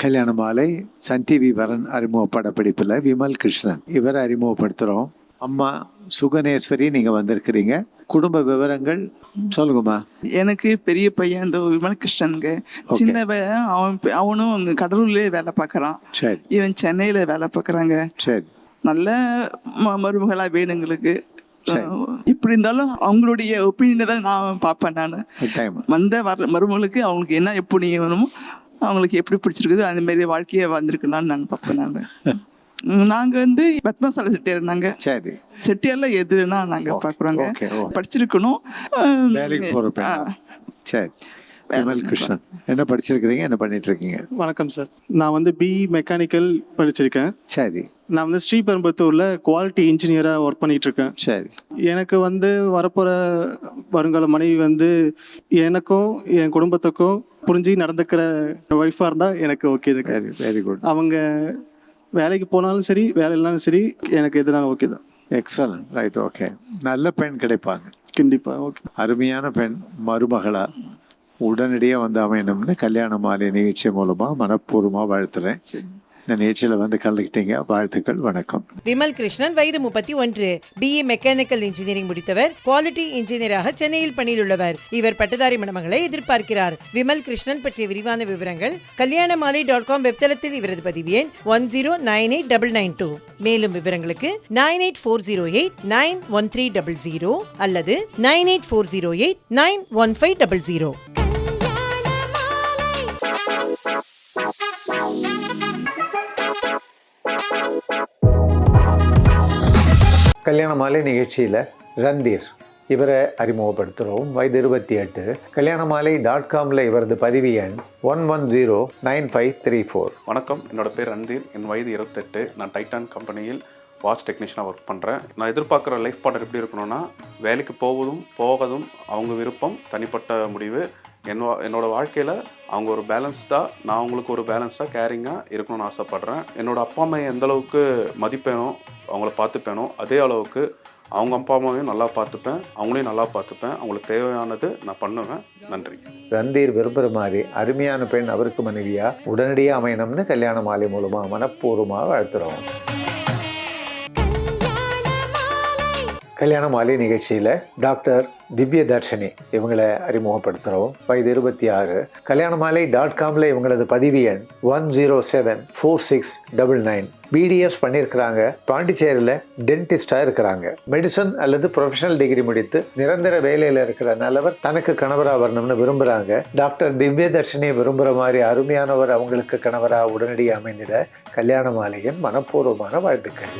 கல்யாண மாலை Sun TV வரன் அறிமுக படப்பிடிப்பில் விமல் கிருஷ்ணன். இவரை அறிமுகப்படுத்துகிறோம் அம்மா சுகனேஸ்வரி நீங்கள் வந்திருக்கிறீங்க. குடும்ப விவரங்கள் சொல்லுங்கம்மா. எனக்கு பெரிய பையன் இந்த விமலகிருஷ்ணனுங்க சின்னவன் அவன் பெ- அவனும் அங்க கடலூர்லயே வேலை பார்க்கறான். சரி. இவன் சென்னையில வேலை பார்க்கறாங்க. சரி. நல்ல மருமகளா வேணுங்களுக்கு சரி. இப்படி இருந்தாலும் அவங்களுடைய ஒப்பீனியனை தான் நான் பார்ப்பேன் நான். வந்த வர மருமகளுக்கு அவங்களுக்கு என்ன எப்படி வேணுமோ அவங்களுக்கு எப்படி பிடிச்சிருக்குது அந்த மாதிரி வாழ்க்கையை வந்திருக்கலாம்னு நான் பார்ப்பேன் நாங்கள் நாங்கள் வந்து பத்மசாலை செட்டியார் நாங்கள் சரி. செட்டியார்ல எதுனா நாங்க பாக்குறோங்க. படிச்சிருக்கணும். சரி. விமல் கிருஷ்ணன். என்ன படிச்சிருக்கிறீங்க? என்ன பண்ணிட்டு இருக்கீங்க வணக்கம் சார் நான் வந்து பி மெக்கானிக்கல் படிச்சிருக்கேன். சரி. நான் வந்து ஸ்ரீபெரும்புத்தூரில் குவாலிட்டி இன்ஜினியராக ஒர்க் பண்ணிட்டு இருக்கேன் சரி. எனக்கு வந்து வரப்போகிற வருங்கால மனைவி வந்து எனக்கும் என் குடும்பத்துக்கும் புரிஞ்சு நடந்துக்கிற ஒய்ஃபாக இருந்தால் எனக்கு ஓகே இருக்கு வெரி குட் அவங்க வேலைக்கு போனாலும் சரி வேலை இல்லைனாலும் சரி எனக்கு எதுனாலும் ஓகே தான். எக்ஸலன்ட் ரைட் ஓகே நல்ல பெண் கிடைப்பாங்க. கண்டிப்பாக ஓகே அருமையான பெண் மருமகளா. உடனடியாக வந்து அமையணும்னு கல்யாண மாலை நிகழ்ச்சி மூலமாக மனப்பூர்வமாக வாழ்த்துறேன். இந்த நிகழ்ச்சியில் வந்து கலந்துக்கிட்டீங்க. வாழ்த்துக்கள் வணக்கம். விமல் கிருஷ்ணன் வயது முப்பத்தி ஒன்று. பிஇ மெக்கானிக்கல் இன்ஜினியரிங் முடித்தவர். குவாலிட்டி இன்ஜினியராக சென்னையில் பணியில் உள்ளவர் இவர் பட்டதாரி மணமகளை எதிர்பார்க்கிறார். விமல் கிருஷ்ணன் பற்றிய விரிவான விவரங்கள் கல்யாண மாலை டாட் காம் வெப்தளத்தில் இவரது பதிவு எண் one zero nine eight double nine two. மேலும் விவரங்களுக்கு nine eight four zero eight nine one three double zero அல்லது nine eight four zero eight nine one five double zero. கல்யாண மாலை நிகழ்ச்சியில் ரந்தீர். இவரை அறிமுகப்படுத்துகிறோம் வயது இருபத்தி எட்டு. கல்யாண மாலை டாட் காமில் இவரது பதிவு எண் one one zero nine five three four வணக்கம். என்னோட பேர் ரந்தீர். என் வயது இருபத்தெட்டு. நான் டைட்டான் கம்பெனியில் வாட்ச் டெக்னீஷியனாக ஒர்க் பண்ணுறேன் நான் எதிர்பார்க்குற லைஃப் பார்ட்னர் எப்படி இருக்கணும்னா வேலைக்கு போவதும் போவதும் அவங்க விருப்பம் தனிப்பட்ட முடிவு. என்னோ என்னோட வாழ்க்கையில் அவங்க ஒரு பேலன்ஸ்டாக நான் அவங்களுக்கு ஒரு பேலன்ஸ்டாக கேரிங்காக இருக்கணும்னு ஆசைப்பட்றேன். என்னோடய அப்பா அம்மா எந்த அளவுக்கு மதிப்பேனோ அவங்கள பார்த்துப்பேனோ அதே அளவுக்கு அவங்க அப்பா அம்மாவையும் நல்லா பார்த்துப்பேன். அவங்களையும் நல்லா பார்த்துப்பேன். அவங்களுக்கு தேவையானது நான் பண்ணுவேன். நன்றி. ரந்தீர் விரும்புகிற மாதிரி அருமையான பெண் அவருக்கு மனைவியாக உடனடியாக அமையணும்னு கல்யாண மாலை மூலமாக மனப்பூர்வமாக வாழ்த்துறோம். கல்யாண மாலை நிகழ்ச்சியில் டாக்டர் திவ்ய தர்ஷினி இவங்களை அறிமுகப்படுத்துகிறோம் வயது இருபத்தி ஆறு கல்யாண மாலை டாட் காமில் இவங்களது பதிவு எண் one zero seven four six double nine BDS பண்ணியிருக்கிறாங்க. பாண்டிச்சேரியில் டென்டிஸ்டாக இருக்கிறாங்க. மெடிசன் அல்லது ப்ரொஃபஷனல் டிகிரி முடித்து நிரந்தர வேலையில் இருக்கிற நல்லவர் தனக்கு கணவராக வரணும்னு விரும்புகிறாங்க டாக்டர் திவ்ய தர்ஷினியை விரும்புகிற மாதிரி அருமையானவர் அவங்களுக்கு கணவராக உடனடியாக அமைந்திட கல்யாண மாலையின் மனப்பூர்வமான வாழ்த்துக்கள்.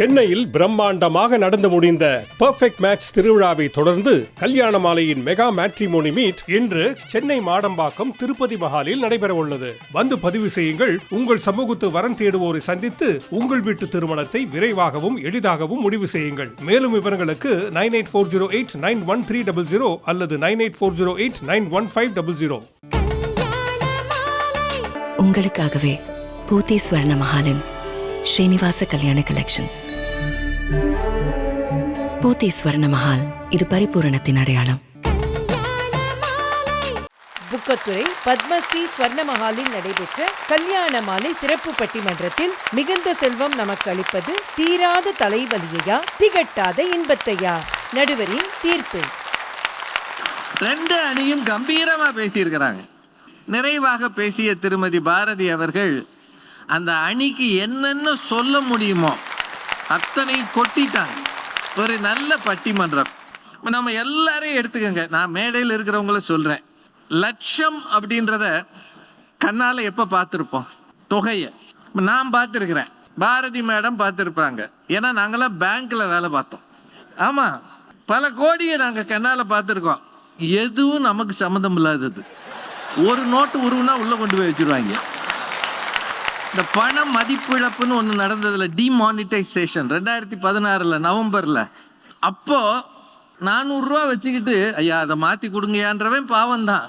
சென்னையில் பிரம்மாண்டமாக நடந்து முடிந்த பெர்ஃபெக்ட் மேட்ச் திருவிழாவை தொடர்ந்து கல்யாண மாலையின் மெகா மேட்ரிமோனி மீட் இன்று சென்னை மாடம்பாக்கம் திருப்பதி மஹாலில் நடைபெற உள்ளது வந்து பதிவு செய்யுங்கள். உங்கள் சமூகத்து வரன் தேடுவோரை சந்தித்து உங்கள் வீட்டு திருமணத்தை விரைவாகவும் எளிதாகவும் முடிவு செய்யுங்கள். மேலும் விவரங்களுக்கு nine eight four zero eight nine one three double zero அல்லது nine eight four zero eight nine one five double zero உங்களுக்காகவே பூத்தி ஸ்வர்ண மகாலின் ஸ்ரீனிவாச கல்யாண கலெக்ஷன்ஸ் பூத்தி ஸ்வர்ண மஹால் இது பரிபூரணத்தின் அடையாளம். கல்யாண மாலை புக்கத்துறை பத்மஸ்ரீ ஸ்வர்ண மஹாலில் நடைபெற்ற கல்யாண மாலை சிறப்பு பட்டிமன்றத்தில் மிகுந்த செல்வம் நமக்கு அளிப்பது தீராத தலைவலியையா திகட்டாத இன்பத்தையா? நடுவரின் தீர்ப்பு. ரெண்டு அணியும் கம்பீரமா பேசியிருக்கிறாங்க. நிறைவாக பேசிய திருமதி பாரதி அவர்கள் அந்த அணிக்கு என்னென்ன சொல்ல முடியுமோ அத்தனை கொட்டிட்டாங்க. ஒரு நல்ல பட்டிமன்றம். நம்ம எல்லாரையும் எடுத்துக்கோங்க. நான் மேடையில் இருக்கிறவங்கள சொல்கிறேன் லட்சம் அப்படின்றத கண்ணால் எப்போ பார்த்துருப்போம்? தொகையை. நான் பார்த்துருக்குறேன். பாரதி மேடம் பார்த்துருப்பாங்க. ஏன்னா நாங்களாம் பேங்க்கில் வேலை பார்த்தோம். ஆமாம் பல கோடியை நாங்கள் கண்ணால் பார்த்துருக்கோம். எதுவும் நமக்கு சம்மந்தம் இல்லாதது. ஒரு நோட்டு உருவுனா உள்ளே கொண்டு போய் வச்சுருவாங்க. இந்த பண மதிப்பிழப்புன்னு ஒன்று நடந்ததில்ல டிமானிட்டைசேஷன் ரெண்டாயிரத்தி பதினாறில் நவம்பரில். அப்போது நானூறுரூவா வச்சுக்கிட்டு ஐயா அதை மாற்றி கொடுங்கயான்றவன் பாவம் தான்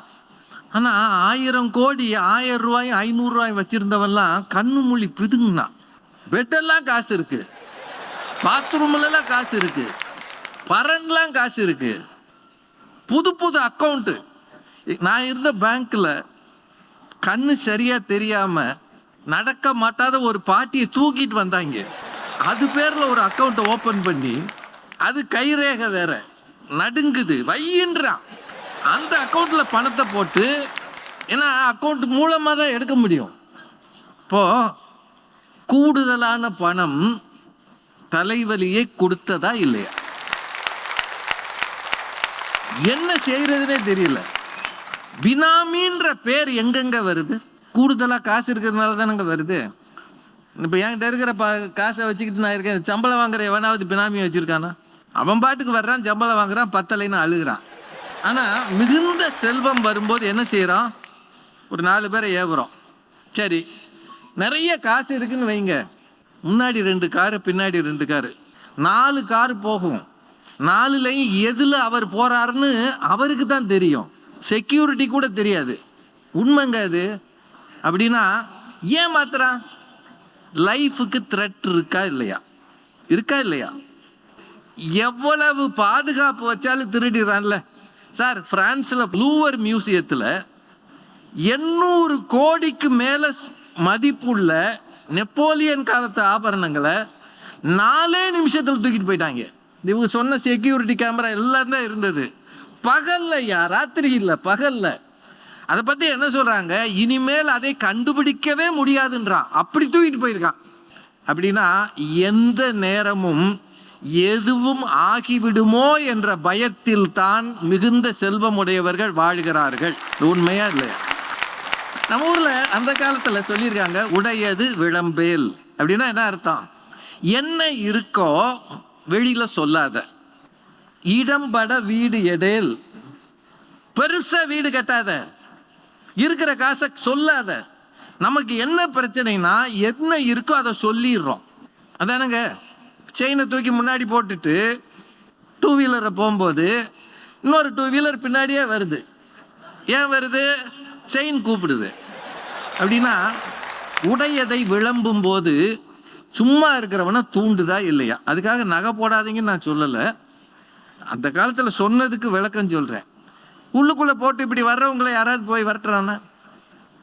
ஆனால் ஆயிரம் கோடி ஆயிரம் ரூபாயும் ஐநூறுரூவாயும் வச்சுருந்தவன்லாம் கண்ணு மொழி பிதுங்கினான் பெட்டெல்லாம் காசு இருக்குது பாத்ரூம்லலாம் காசு இருக்குது பரன்லாம் காசு இருக்குது புது புது அக்கௌண்ட்டு நான் இருந்த பேங்க்கில் கண்ணு சரியாக தெரியாமல் நடக்க மாட்டாத ஒரு பாட்டியை தூக்கிட்டு வந்தாங்க. அது பேரில் ஒரு அக்கௌண்ட்டை ஓப்பன் பண்ணி அது கைரேகை வேற. நடுங்குது வையின்றான் அந்த அக்கௌண்ட்டில் பணத்தை போட்டு ஏன்னா அக்கௌண்ட் மூலமாக தான் எடுக்க முடியும். இப்போ கூடுதலான பணம் தலைவலியை கொடுத்ததா இல்லையா? என்ன செய்யறதுனே தெரியல. பினாமின்ற பேர் எங்கெங்க வருது? கூடுதலாக காசு இருக்கிறதுனால தானங்க வருது? இப்போ என்கிட்ட இருக்கிற ப காசை வச்சுக்கிட்டு நான் இருக்கேன். சம்பளம் வாங்குற எவனாவது பினாமி வச்சுருக்கானா? அவன் பாட்டுக்கு வர்றான் சம்பளம் வாங்குறான் பத்தலைன்னு அழுகிறான். ஆனால் மிகுந்த செல்வம் வரும்போது என்ன செய்கிறோம் ஒரு நாலு பேரை ஏவுறோம். சரி நிறைய காசு இருக்குன்னு வைங்க. முன்னாடி ரெண்டு காரு பின்னாடி ரெண்டு காரு. நாலு காரு போகும். நாலுலையும் எதில் அவர் போகிறாருன்னு அவருக்கு தான் தெரியும். செக்யூரிட்டி கூட தெரியாது. உண்மைங்க அது. அப்படின்னா ஏன் மாத்துறான் லைஃபுக்கு த்ரெட் இருக்கா இல்லையா? இருக்கா இல்லையா? எவ்வளவு பாதுகாப்பு வச்சாலும் திருடிடுறான்ல. சார் பிரான்ஸில் லூவர் மியூசியத்தில் எண்ணூறு கோடிக்கு மேலே மதிப்புள்ள நெப்போலியன் காலத்து ஆபரணங்களை நாலே நிமிஷத்தில் தூக்கிட்டு போயிட்டாங்க. இவங்க சொன்ன செக்யூரிட்டி கேமரா எல்லாம் தான் இருந்தது. பகல்ல யா ராத்திரி இல்லை பகல்ல. அதை பற்றி என்ன சொல்கிறாங்க இனிமேல் அதை கண்டுபிடிக்கவே முடியாதுன்றான். அப்படி தூக்கிட்டு போயிருக்கான். அப்படின்னா எந்த நேரமும் எதுவும் ஆகிவிடுமோ என்ற பயத்தில் தான் மிகுந்த செல்வமுடையவர்கள் வாழ்கிறார்கள். உண்மையா இல்லையா? நம்ம ஊரில் அந்த காலத்தில் சொல்லியிருக்காங்க உடையது விளம்பேல். அப்படின்னா என்ன அர்த்தம்? என்ன இருக்கோ வெளியில் சொல்லாத. இடம்பட வீடு எடேல். பெருசாக வீடு கட்டாத. இருக்கிற காசை சொல்லாத. நமக்கு என்ன பிரச்சனைனா என்ன இருக்கோ அதை சொல்லிடுறோம். அதானுங்க? செயினை தூக்கி முன்னாடி போட்டுட்டு டூ வீலரை போகும்போது இன்னொரு டூ வீலர் பின்னாடியே வருது. ஏன் வருது? செயின் கூப்பிடுது. அப்படின்னா உடையதை விளம்பும் போது சும்மா இருக்கிறவனை தூண்டுதா இல்லையா? அதுக்காக நகை போடாதீங்கன்னு நான் சொல்லலை. அந்த காலத்தில் சொன்னதுக்கு விளக்கம் சொல்கிறேன் உள்ளுக்குள்ளே போட்டு இப்படி வர்றவங்களை யாராவது போய் வரட்டுறானா?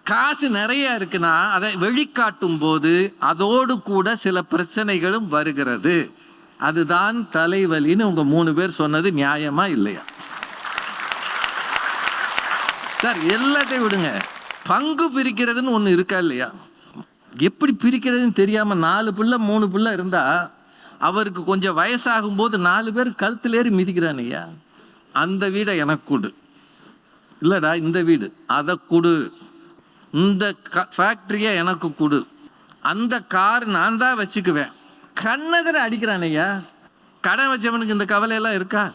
காசு நிறைய இருக்குன்னா அதை வெளிக்காட்டும் போது அதோடு கூட சில பிரச்சனைகளும் வருகிறது. அதுதான் தலைவலின்னு உங்க மூணு பேர் சொன்னது நியாயமா இல்லையா? சார் எல்லாத்தையும் விடுங்க. பங்கு பிரிக்கிறதுன்னு ஒன்று இருக்கா இல்லையா? எப்படி பிரிக்கிறதுன்னு தெரியாம நாலு பிள்ளை மூணு பிள்ளை இருந்தா அவருக்கு கொஞ்சம் வயசாகும் போது நாலு பேர் கழுத்தில் ஏறி மிதிக்கிறான் ஐயா அந்த வீடை எனக்கு கொடு. இல்லைடா இந்த வீடு. அதை கொடு. இந்த ஃபேக்ட்ரியை எனக்கு கொடு. அந்த கார் நான் தான் வச்சுக்குவேன். கண்ணதிர அடிக்கிறான் ஐயா. கடன் வச்சவனுக்கு இந்த கவலையெல்லாம் இருக்கா?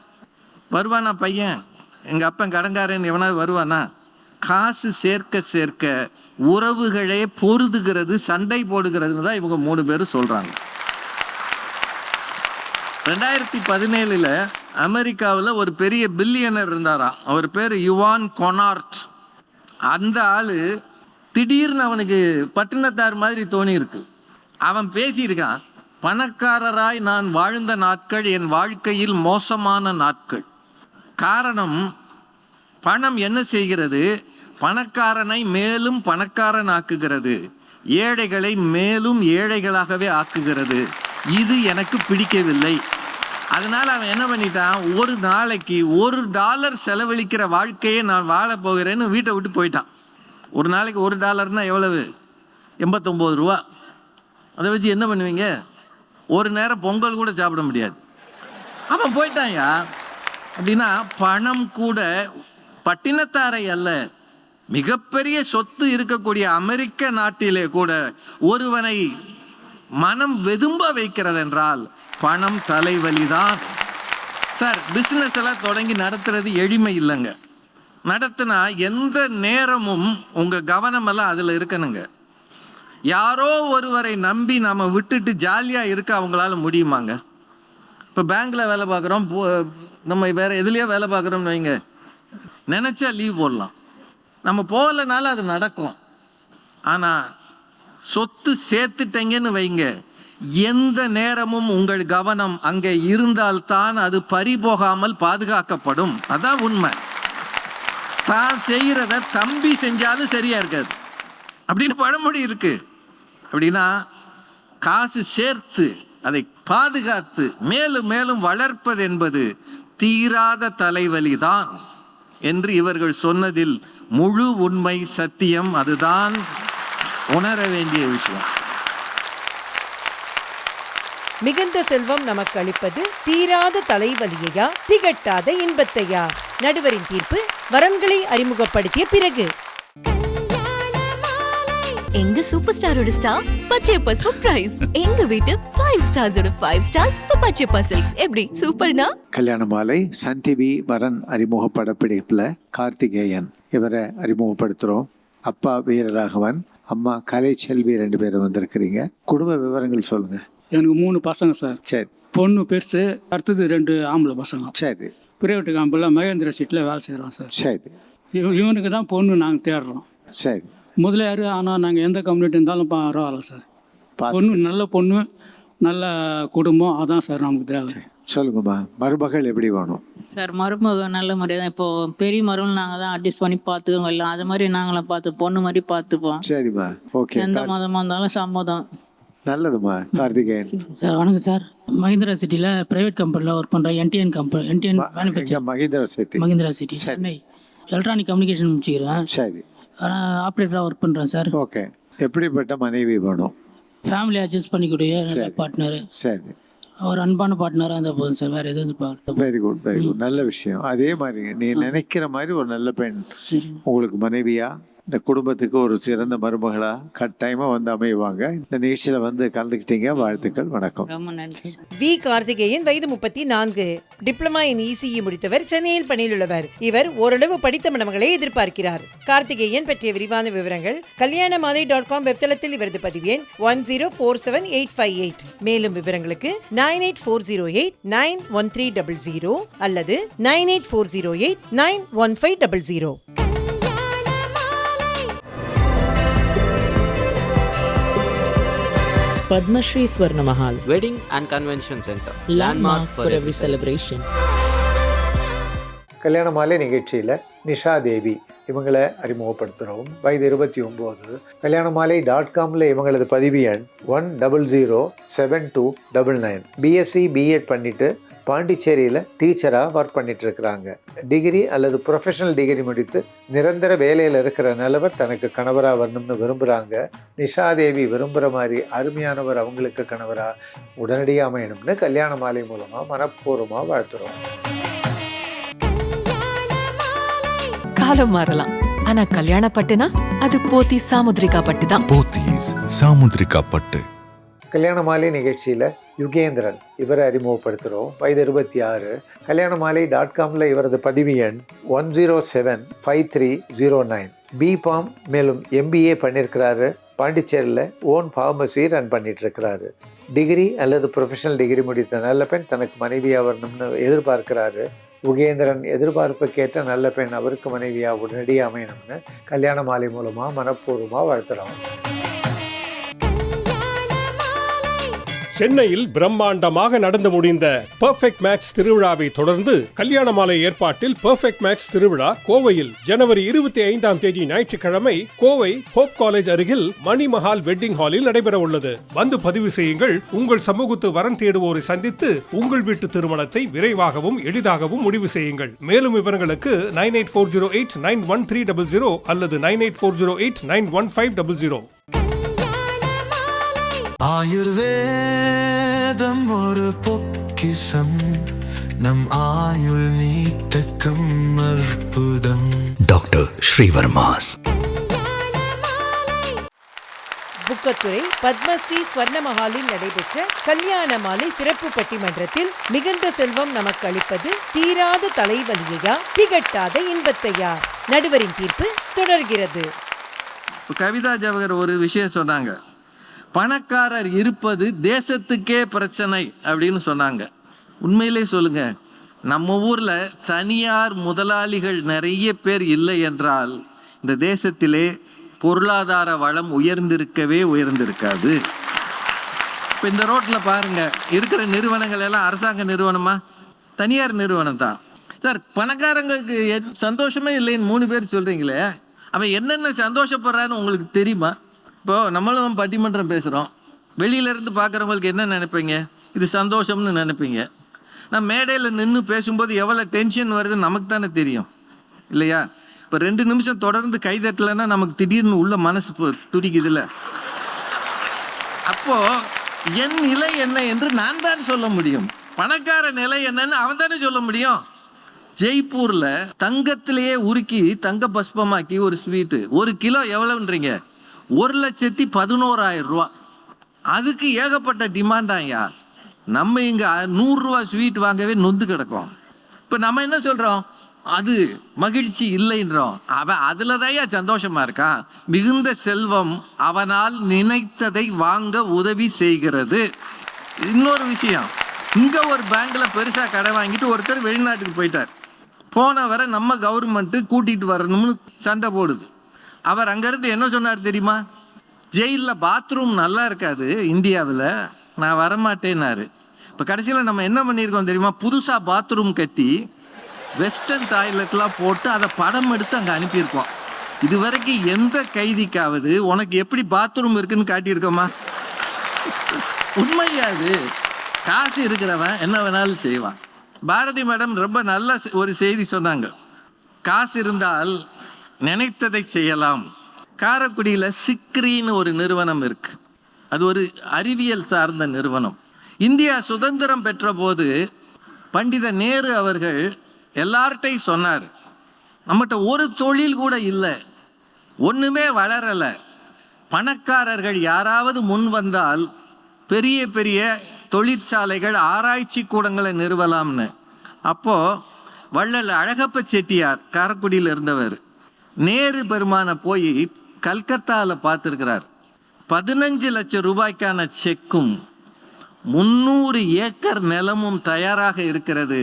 வருவானா பையன்? எங்கள் அப்பன் கடன்காரன் எவனாவது வருவானா? காசு சேர்க்க சேர்க்க உறவுகளே பொருதுகிறது சண்டை போடுகிறதுன்னு தான் இவங்க மூணு பேரும் சொல்கிறாங்க ரெண்டாயிரத்தி பதினேழில் அமெரிக்காவில் ஒரு பெரிய பில்லியனர் இருந்தாராம் அவர் பேர் யுவான் கொனார்ட். அந்த ஆள் திடீர்னு அவனுக்கு பட்டினத்தார் மாதிரி தோணியிருக்கு. அவன் பேசியிருக்கான் பணக்காரராய் நான் வாழ்ந்த நாட்கள் என் வாழ்க்கையில் மோசமான நாட்கள். காரணம் பணம் என்ன செய்கிறது? பணக்காரனை மேலும் பணக்காரன் ஆக்குகிறது ஏழைகளை மேலும் ஏழைகளாகவே ஆக்குகிறது. இது எனக்கு பிடிக்கவில்லை. அதனால் அவன் என்ன பண்ணிட்டான்? ஒரு நாளைக்கு ஒரு டாலர் செலவழிக்கிற வாழ்க்கையை நான் வாழ போகிறேன்னு வீட்டை விட்டு போயிட்டான். ஒரு நாளைக்கு ஒரு டாலர்னால் எவ்வளவு? எண்பத்தொம்போது ரூபா. அதை வச்சு என்ன பண்ணுவீங்க? ஒரு நேரம் பொங்கல் கூட சாப்பிட முடியாது. அவன் போயிட்டான்யா அப்படின்னா பணம் கூட பட்டினத்தாரை அல்ல மிகப்பெரிய சொத்து இருக்கக்கூடிய அமெரிக்க நாட்டிலே கூட ஒருவனை மனம் வெதும்ப வைக்கிறது என்றால் பணம் தலைவலிதான். சார் பிஸ்னஸ் எல்லாம் தொடங்கி நடத்துறது எளிமை இல்லைங்க. நடத்தினா எந்த நேரமும் உங்கள் கவனமெல்லாம் அதில் இருக்கணுங்க. யாரோ ஒருவரை நம்பி நம்ம விட்டுட்டு ஜாலியாக இருக்க அவங்களால முடியுமாங்க? இப்போ பேங்க்கில் வேலை பார்க்குறோம் நம்ம வேறு எதுலேயோ வேலை பார்க்குறோம்னு வைங்க. நினச்சா லீவ் போடலாம். நம்ம போகலைனாலும் அது நடக்கும். ஆனால் சொத்து சேர்த்துட்டீங்கன்னு வைங்க. எந்த நேரமும் உங்கள் கவனம் அங்கே இருந்தால்தான் அது பறிபோகாமல் பாதுகாக்கப்படும். அதான் உண்மை. தான் செய்கிறத தம்பி செஞ்சாலும் சரியா இருக்காது. அப்படின்னு பழமொழி இருக்கு. அப்படின்னா காசு சேர்த்து அதை பாதுகாத்து மேலும் மேலும் வளர்ப்பது என்பது தீராத தலைவலிதான் என்று இவர்கள் சொன்னதில் முழு உண்மை சத்தியம் அதுதான் உணர வேண்டிய விஷயம். மிகுந்த செல்வம் நமக்கு அளிப்பது தீராத தலைவலியையா திகட்டாத இன்பத்தையா? நடுவரின் தீர்ப்பு வரன்களை அறிமுகப்படுத்திய பிறகு. கல்யாண மாலை எங்க சூப்பர் ஸ்டாரோட ஸ்டார் பச்சையப்பா சூப்பர் பிரைஸ் எங்க வீட்டு five ஸ்டார்ஸோட five stars for Pachaiyappa silks எப்படி? சூப்பர்னா? கல்யாண மாலை சன் டிவி வரன் அறிமுக படப்பிடிப்பில் கார்த்திகேயன். இவரை அறிமுகப்படுத்துகிறோம் அப்பா வீரராகவன் அம்மா கலை செல்வி ரெண்டு பேரும் வந்திருக்கிறீங்க. குடும்ப விவரங்கள் சொல்லுங்க. எனக்கு மூணு பசங்க சார். சரி. பொண்ணு பெருசு அடுத்தது ரெண்டு ஆம்பளை பசங்க. சரி. பிரைவேட் கம்பெனியில் மகேந்திர சீட்டில் வேலை செய்கிறோம் சார். சரி. இவ- இவனுக்கு தான் பொண்ணு நாங்கள் தேடுறோம். சரி. முதலியார் ஆனால் நாங்கள் எந்த கம்யூனிட்டி இருந்தாலும் பரவாயில்ல சார். பொண்ணு நல்ல பொண்ணு நல்ல குடும்பம் அதான் சார் நமக்கு தேவை. சொல்லுங்கம்மா. மருமகள் எப்படி வேணும்? சார் மருமக நல்ல முறை தான். இப்போ பெரிய மருமகள் நாங்கள் தான் அட்ஜஸ்ட் பண்ணி பார்த்துக்கோங்க எல்லாம் அது மாதிரி நாங்களும் பார்த்து பொண்ணு மாதிரி பார்த்துப்போம் சரிம்மா. ஓகே. எந்த மதமாக இருந்தாலும் சம்மதம். நல்லதும்மா கார்த்திகேயன்? சார் வணக்கம் சார். மஹிந்திரா சிட்டியில் ப்ரைவேட் கம்பெனியில் ஒர்க் பண்ணுறேன் என்டிஎன் கம்பெனி என்டிஎன் எங்க Mahindra city. Mahindra city. Chennai. Electronic communication முடிச்சுக்கிறேன். சரி. ஆனால் ஆப்ரேட்டராக ஒர்க் பண்ணுறேன் சார். ஓகே. எப்படிப்பட்ட மனைவி வேணும்? Family adjust பண்ணிக்கூடிய. பார்ட்னரு சரி. ஒரு அன்பான பார்ட்னராக இருந்தால் போதும் சார். வேறு எதுவும் வெரி குட் வெரி குட் நல்ல விஷயம். அதே மாதிரி நீ நினைக்கிற மாதிரி ஒரு நல்ல பெண் உங்களுக்கு மனைவியா? இந்த குடும்பத்துக்கு ஒரு சிறந்த மருமகளா கட்டாயமாக வந்து அமைவாங்க. இந்த நிகழ்ச்சியில் வந்து கலந்துக்கிட்டீங்க. வாழ்த்துக்கள். வணக்கம். ரொம்ப நன்றி. வி கார்த்திகேயன் வயது முப்பத்தி நான்கு டிப்ளமா இன் இசிஇ முடித்தவர் சென்னையில் பணியில் உள்ளவர். இவர் ஓரளவு படித்த மனவங்களை எதிர்பார்க்கிறார். கார்த்திகேயன் பற்றிய விரிவான விவரங்கள் கல்யாண மாலை டாட் காம் வெப்தளத்தில் இவரது பதிவு எண் one zero four seven eight five eight. மேலும் விவரங்களுக்கு nine eight four zero eight nine one three double zero அல்லது nine eight four zero eight nine one five double zero. Padmashree Swarna Mahal Wedding and Convention Center. landmark for every celebration. கல்யாண மாலை நிகழ்ச்சியில் நிஷா தேவி இவங்களை அறிமுகப்படுத்துகிறோம் வயது இருபத்தி ஒம்பது. கல்யாண மாலை டாட் காமில் இவங்களது பதிவு எண் one double zero seven two double nine BSc BEd பண்ணிட்டு பாண்டிச்சேரியில் டீச்சராக ஒர்க் பண்ணிட்டு இருக்கிறாங்க டிகிரி அல்லது ப்ரொஃபஷனல் டிகிரி முடித்து நிரந்தர வேலையில் இருக்கிற நல்லவர் தனக்கு கணவராக வரணும்னு விரும்புகிறாங்க நிஷா தேவி விரும்புகிற மாதிரி அருமையானவர் அவங்களுக்கு கணவராக உடனடியாக அமையணும்னு கல்யாண மாலை மூலமாக மனப்பூர்வமாக வாழ்த்துறோம். காலம் மாறலாம். ஆனா கல்யாண பட்டுனா அது போத்தி சாமுத்ரிகா பட்டு தான். போத்தீஸ் சாமுத்ரிகா பட்டு. கல்யாண மாலை நிகழ்ச்சியில் யுகேந்திரன் இவரை அறிமுகப்படுத்துகிறோம் வயது இருபத்தி ஆறு. கல்யாண மாலை டாட் காமில் இவரது பதிவு எண் one zero seven five three zero nine BPharm மேலும் எம்பிஏ பண்ணியிருக்கிறாரு பாண்டிச்சேரியில் ஓன் ஃபார்மசி ரன் பண்ணிட்டு இருக்கிறாரு டிகிரி அல்லது ப்ரொஃபஷனல் டிகிரி முடித்த நல்ல பெண் தனக்கு மனைவியாக வரணும்னு எதிர்பார்க்கிறாரு. உகேந்திரன் எதிர்பார்ப்புக்கேற்ற நல்ல பெண் அவருக்கு மனைவியாக உடனடியாக அமையணும்னு கல்யாண மாலை மூலமாக மனப்பூர்வமாக வளர்த்துறோம் சென்னையில் பிரம்மாண்டமாக நடந்து முடிந்த பெர்ஃபெக்ட் மேட்ச் திருவிழாவை தொடர்ந்து கல்யாண மாலை ஏற்பாட்டில் பெர்ஃபெக்ட் மேட்ச் திருவிழா கோவையில் ஜனவரி இருபத்தி ஐந்தாம் தேதி ஞாயிற்றுக்கிழமை கோவை ஹோப் காலேஜ் அருகில் மணிமஹால் வெட்டிங் ஹாலில் நடைபெற உள்ளது. வந்து பதிவு செய்யுங்கள். உங்கள் சமூகத்து வரன் தேடுவோரை சந்தித்து உங்கள் வீட்டு திருமணத்தை விரைவாகவும் எளிதாகவும் முடிவு செய்யுங்கள். மேலும் விவரங்களுக்கு nine eight four zero eight nine one three double zero அல்லது nine eight four zero eight nine one five double zero. ஆயுர்வேதம் ஒரு பொக்கிசம் நம் ஆயுள் நீட்டக்கும் அற்புதம். டாக்டர் ஸ்ரீவர்மாஸ். புக்கத்துறை பத்மஸ்ரீ ஸ்வர்ண மஹாலில் நடைபெற்ற கல்யாண மாலை சிறப்பு பட்டிமன்றத்தில் மிகுந்த செல்வம் நமக்கு அளிப்பது தீராத தலைவலியையா திகட்டாத இன்பத்தையா? நடுவரின் தீர்ப்பு தொடர்கிறது. கவிதா ஜவஹர் ஒரு விஷயம் சொன்னாங்க. பணக்காரர் இருப்பது தேசத்துக்கே பிரச்சனை அப்படின்னு சொன்னாங்க. உண்மையிலே சொல்லுங்க. நம்ம ஊரில் தனியார் முதலாளிகள் நிறைய பேர் இல்லை என்றால் இந்த தேசத்திலே பொருளாதார வளம் உயர்ந்திருக்கவே உயர்ந்திருக்காது. இப்போ இந்த ரோட்டில் பாருங்க. இருக்கிற நிறுவனங்கள் எல்லாம் அரசாங்க நிறுவனமா? தனியார் நிறுவனம் தான். சார் பணக்காரங்களுக்கு எத்- சந்தோஷமே இல்லைன்னு மூணு பேர் சொல்றீங்களே. அவன் என்னென்ன சந்தோஷப்படுறான்னு உங்களுக்கு தெரியுமா? இப்போ நம்மளும் பட்டிமன்றம் பேசுகிறோம் வெளியிலேருந்து பார்க்குறவங்களுக்கு என்ன நினைப்பீங்க? இது சந்தோஷம்னு நினைப்பீங்க. நான் மேடையில் நின்று பேசும்போது எவ்வளோ டென்ஷன் வருதுன்னு நமக்கு தானே தெரியும். இல்லையா? இப்போ ரெண்டு நிமிஷம் தொடர்ந்து கை தட்டலைன்னா நமக்கு திடீர்னு உள்ள மனசு துடிக்குதுல்ல. அப்போது என் நிலை என்ன என்று நான் தான் சொல்ல முடியும். பணக்கார நிலை என்னன்னு அவன் தானே சொல்ல முடியும். ஜெய்ப்பூரில் தங்கத்திலேயே உருக்கி தங்க பஸ்பமாக்கி ஒரு ஸ்வீட்டு ஒரு கிலோ எவ்வளோன்றீங்க ஒரு லட்சத்தி பதினோராயிரம் ரூபா. அதுக்கு ஏகப்பட்ட டிமாண்டாயா நம்ம இங்கே நூறுரூவா ஸ்வீட் வாங்கவே நொந்து கிடக்கும் இப்போ நம்ம என்ன சொல்கிறோம் அது மகிழ்ச்சி இல்லைன்றோம். அவன் அதில் தான் சந்தோஷமா இருக்கான் மிகுந்த செல்வம் அவனால் நினைத்ததை வாங்க உதவி செய்கிறது. இன்னொரு விஷயம். இங்கே ஒரு பேங்க்கில் பெருசாக கடை வாங்கிட்டு ஒருத்தர் வெளிநாட்டுக்கு போயிட்டார். போனவரை நம்ம கவர்மெண்ட்டு கூட்டிகிட்டு வரணும்னு சண்டை போடுது. அவர் அங்கேருந்து என்ன சொன்னார் தெரியுமா? ஜெயிலில் பாத்ரூம் நல்லா இருக்காது இந்தியாவில். நான் வரமாட்டேன்னாரு. இப்போ கடைசியில் நம்ம என்ன பண்ணியிருக்கோம் தெரியுமா? புதுசாக பாத்ரூம் கட்டி வெஸ்டர்ன் டாய்லெட்லாம் போட்டு அதை படம் எடுத்து அங்கே அனுப்பியிருக்கோம். இது வரைக்கும் எந்த கைதிக்காவது உனக்கு எப்படி பாத்ரூம் இருக்குன்னு காட்டியிருக்கோமா? உண்மையாது காசு இருக்கிறவன் என்ன வேணாலும் செய்வான். பாரதி மேடம் ரொம்ப நல்ல ஒரு செய்தி சொன்னாங்க. காசு இருந்தால் நினைத்ததை செய்யலாம். காரக்குடியில் சிக்ரின்னு ஒரு நிறுவனம் இருக்கு. அது ஒரு அறிவியல் சார்ந்த நிறுவனம். இந்தியா சுதந்திரம் பெற்ற போது பண்டித நேரு அவர்கள் எல்லார்ட்டையும் சொன்னார் நம்மகிட்ட ஒரு தொழில் கூட இல்லை ஒன்றுமே வளரலை. பணக்காரர்கள் யாராவது முன் வந்தால் பெரிய பெரிய தொழிற்சாலைகள் ஆராய்ச்சி கூடங்களை நிறுவலாம்னு. அப்போது வள்ளல் அழகப்ப செட்டியார் காரைக்குடியில் இருந்தவர். நேரு பெருமானை போய் கல்கத்தாவில் பார்த்துருக்கிறார். பதினஞ்சு லட்சம் ரூபாய்க்கான செக்கும் முந்நூறு ஏக்கர் நிலமும் தயாராக இருக்கிறது.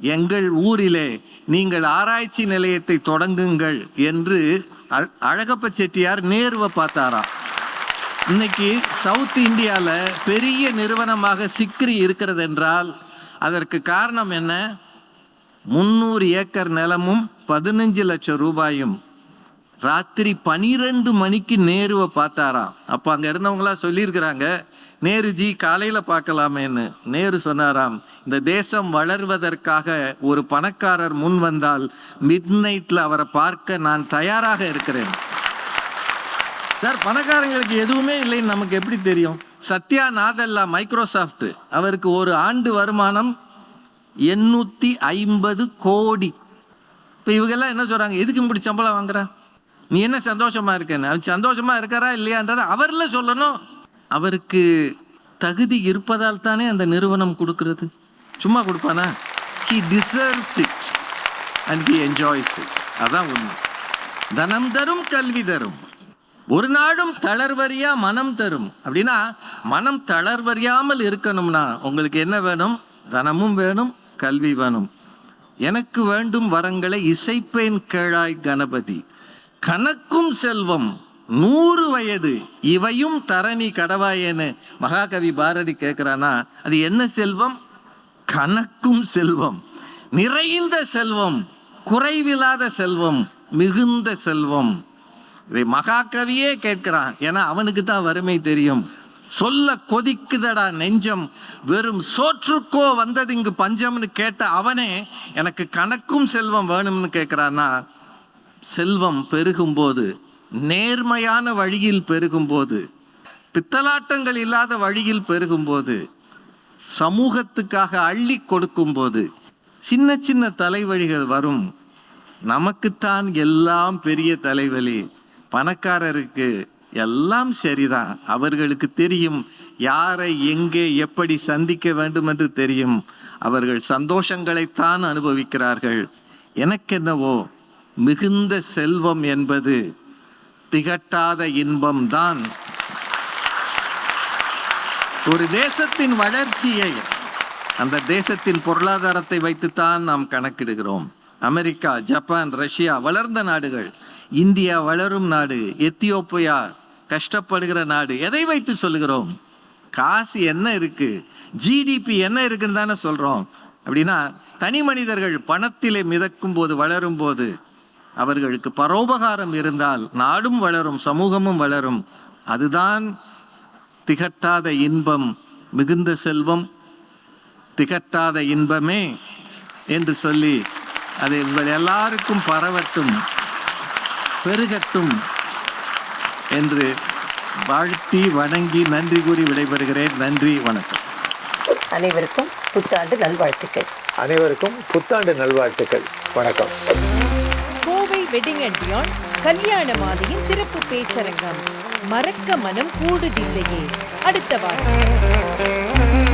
எங்கள் ஊரிலே நீங்கள் ஆராய்ச்சி நிலையத்தை தொடங்குங்கள் என்று அழகப்ப செட்டியார் நேருவை பார்த்தாராம் இன்னைக்கு சவுத் இந்தியாவில் பெரிய நிறுவனமாக சிக்ரி இருக்கிறது என்றால் அதற்கு காரணம் என்ன? முந்நூறு ஏக்கர் நிலமும் பதினஞ்சு லட்சம் ரூபாயும் ராத்திரி பனிரெண்டு மணிக்கு நேருவை பார்த்தாராம். அப்போ அங்கே இருந்தவங்களாம் சொல்லியிருக்கிறாங்க நேருஜி காலையில் பார்க்கலாமேன்னு. நேரு சொன்னாராம் இந்த தேசம் வளர்வதற்காக ஒரு பணக்காரர் முன் வந்தால் மிட் நைட்டில் அவரை பார்க்க நான் தயாராக இருக்கிறேன். சார் பணக்காரங்களுக்கு எதுவுமே இல்லைன்னு நமக்கு எப்படி தெரியும்? சத்யா நாதல்லா மைக்ரோசாஃப்ட். அவருக்கு ஒரு ஆண்டு வருமானம் எண்ணூற்றி ஐம்பது கோடி. இப்போ இவங்கெல்லாம் என்ன சொல்கிறாங்க எதுக்கு இப்படி சம்பளம் வாங்குற? நீ என்ன சந்தோஷமாக இருக்கேன்னு? அவன் சந்தோஷமாக இருக்காரா இல்லையான்றதை அவரில் சொல்லணும். அவருக்கு தகுதி இருப்பதால் தானே அந்த நிறுவனம் கொடுக்கறது. சும்மா கொடுப்பானா? He deserves it and he enjoys it அதான் உண்மை. தனம் தரும் கல்வி தரும். ஒரு நாடும் தளர்வறியா மனம் தரும். அப்படின்னா மனம் தளர்வறியாமல் இருக்கணும்னா உங்களுக்கு என்ன வேணும்? தனமும் வேணும் கல்வி வேணும். எனக்கு வேண்டும் வரங்களை இசைப்பேன் கேழாய் கணபதி. கணக்கும் செல்வம் நூறு வயது இவையும் தரணி கடவாயேன்னு மகாகவி பாரதி கேட்குறானா அது என்ன செல்வம்? கணக்கும் செல்வம் நிறைந்த செல்வம் குறைவில்லாத செல்வம் மிகுந்த செல்வம். இதை மகாகவியே கேட்கிறான் ஏன்னா அவனுக்கு தான் வறுமை தெரியும். சொல்ல கொதிக்குதடா நெஞ்சம். வெறும் சோற்றுக்கோ வந்தது இங்கு பஞ்சம்னு கேட்ட அவனே எனக்கு கணக்கும் செல்வம் வேணும்னு கேட்கிறான்னா செல்வம் பெருகும்போது நேர்மையான வழியில் பெருகும்போது பித்தலாட்டங்கள் இல்லாத வழியில் பெருகும்போது சமூகத்துக்காக அள்ளி கொடுக்கும்போது சின்ன சின்ன தலைவலிகள் வரும். நமக்குத்தான் எல்லாம் பெரிய தலைவலி. பணக்காரருக்கு எல்லாம் சரிதான். அவர்களுக்கு தெரியும் யாரை எங்கே எப்படி சந்திக்க வேண்டும் என்று தெரியும். அவர்கள் சந்தோஷங்களைத்தான் அனுபவிக்கிறார்கள். எனக்கென்னவோ மிகுந்த செல்வம் என்பது திகட்டாத இன்பம்தான். ஒரு தேசத்தின் வளர்ச்சியை அந்த தேசத்தின் பொருளாதாரத்தை வைத்துத்தான் நாம் கணக்கிடுகிறோம். அமெரிக்கா ஜப்பான் ரஷ்யா வளர்ந்த நாடுகள் இந்தியா வளரும் நாடு எத்தியோப்பியா கஷ்டப்படுகிற நாடு. எதை வைத்து சொல்லுகிறோம்? காசு என்ன இருக்கு? ஜிடிபி என்ன இருக்குன்னு தானே சொல்கிறோம் அப்படின்னா தனி மனிதர்கள் பணத்திலே மிதக்கும் போது வளரும் போது அவர்களுக்கு பரோபகாரம் இருந்தால் நாடும் வளரும் சமூகமும் வளரும். அதுதான் திகட்டாத இன்பம் மிகுந்த செல்வம். திகட்டாத இன்பமே என்று சொல்லி அது உங்கள் எல்லாருக்கும் பரவட்டும் பெருகட்டும். என்று வாழ்த்தி வணங்கி நன்றி கூறி விடைபெறுகிறேன். நன்றி வணக்கம். அனைவருக்கும் புத்தாண்டு நல்வாழ்த்துக்கள். அனைவருக்கும் புத்தாண்டு நல்வாழ்த்துக்கள். வணக்கம். கோவை வெட்டிங் அண்ட் பியாண்ட் கல்யாண மாலையின் சிறப்பு பேச்சரங்கம். மறக்க மனம் கூடுதில்லையே. அடுத்த வாரம்.